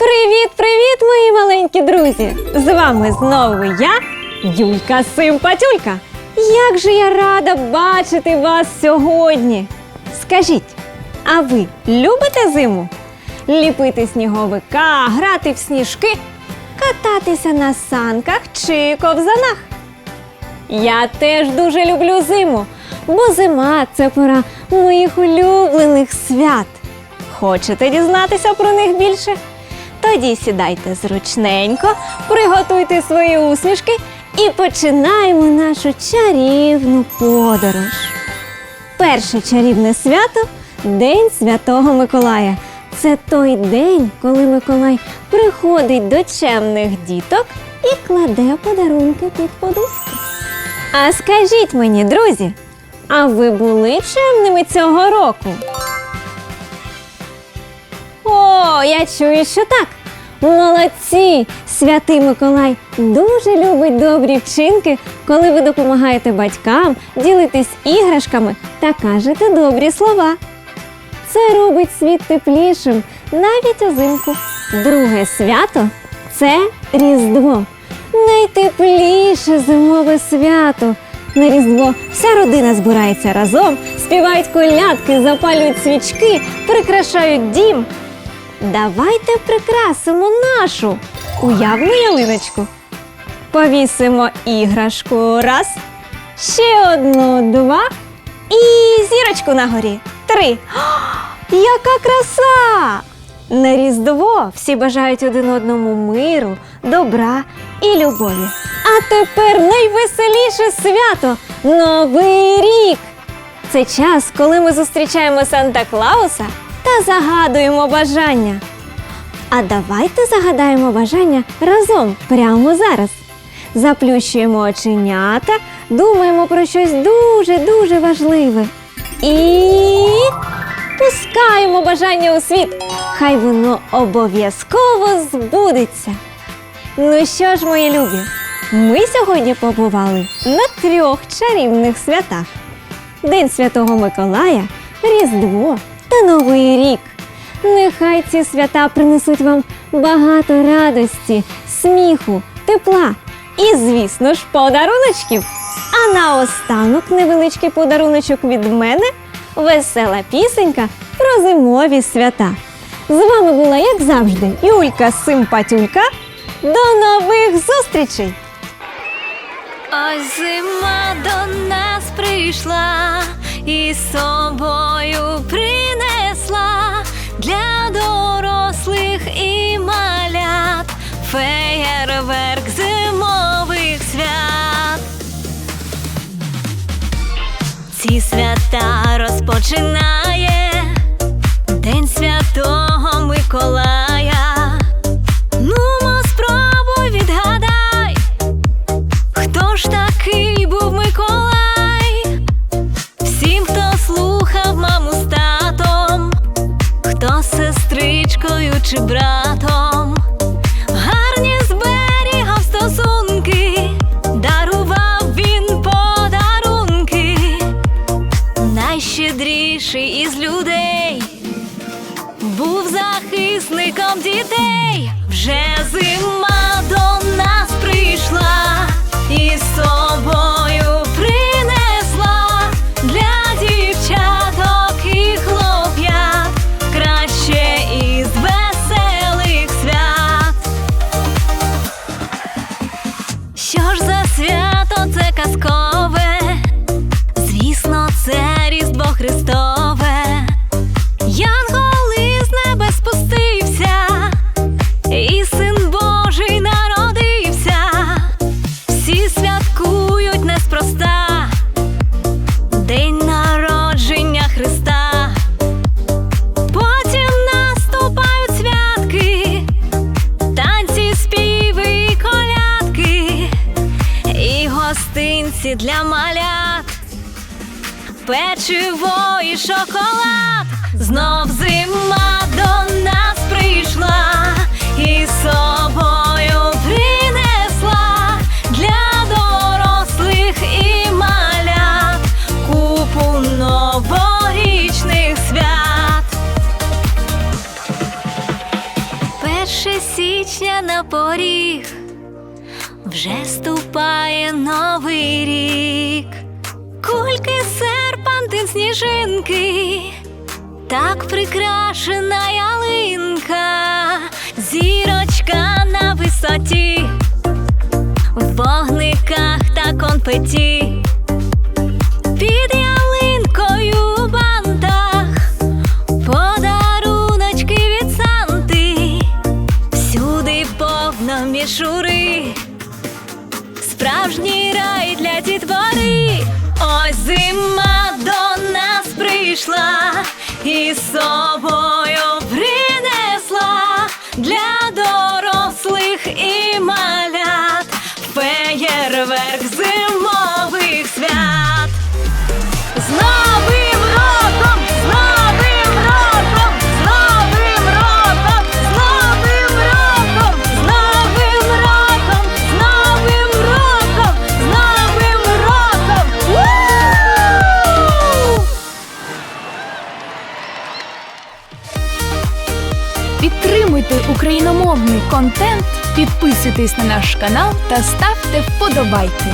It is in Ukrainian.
Привіт, привіт, мої маленькі друзі! З вами знову я, Юлька Симпатюлька. Як же я рада бачити вас сьогодні! Скажіть, а ви любите зиму? Ліпити сніговика, грати в сніжки, кататися на санках чи ковзанах? Я теж дуже люблю зиму, бо зима це пора моїх улюблених свят. Хочете дізнатися про них більше? Тоді сідайте зручненько, приготуйте свої усмішки і починаємо нашу чарівну подорож. Перше чарівне свято День Святого Миколая. Це той день, коли Миколай приходить до чемних діток і кладе подарунки під подушку. А скажіть мені, друзі, а ви були чемними цього року? О, я чую, що так. Молодці! Святий Миколай дуже любить добрі вчинки, коли ви допомагаєте батькам ділитись іграшками та кажете добрі слова. Це робить світ теплішим навіть узимку. Друге свято це Різдво. Найтепліше зимове свято. На Різдво вся родина збирається разом, співають колядки, запалюють свічки, прикрашають дім. Давайте прикрасимо нашу уявну ялиночку. Повісимо іграшку раз, ще одну, два і зірочку на горі. Три. О, яка краса! На Різдво всі бажають один одному миру, добра і любові. А тепер найвеселіше свято Новий рік! Це час, коли ми зустрічаємо Санта Клауса та загадуємо бажання. А давайте загадаємо бажання разом прямо зараз. Заплющуємо оченята, думаємо про щось дуже-дуже важливе. І пускаємо бажання у світ. Хай воно обов'язково збудеться. Ну що ж, мої любі, ми сьогодні побували на трьох чарівних святах: День Святого Миколая, Різдво та Новий рік. Нехай ці свята принесуть вам багато радості, сміху, тепла і, звісно ж, подаруночків. А наостанок невеличкий подаруночок від мене весела пісенька про зимові свята. З вами була, як завжди, Юлька Симпатюлька. До нових зустрічей! Ось зима до нас прийшла і з собою принесла для дорослих і малят феєрверк зимових свят. Ці свята розпочинає хто сестричкою чи братом, гарні зберігав стосунки, дарував він подарунки, найщедріший із людей. Був захисником дітей, вже зима до нас прийшла і Що ж за свято це казкове? Звісно, це Різдво Христове. Гостинці для малят печиво і шоколад. Знов зима до нас прийшла і собою принесла для дорослих і малят купу новорічних свят. Перше січня на поріг вже ступає новий рік. Сніжинки, так прикрашена ялинка, зірочка на висоті, в вогниках та конфеті. Під ялинкою у бантах подаруночки від Санти, всюди повно мішури, справжній рай для дітвори. І собою принесла для дорослих і малят контент, підписуйтесь на наш канал та ставте вподобайки.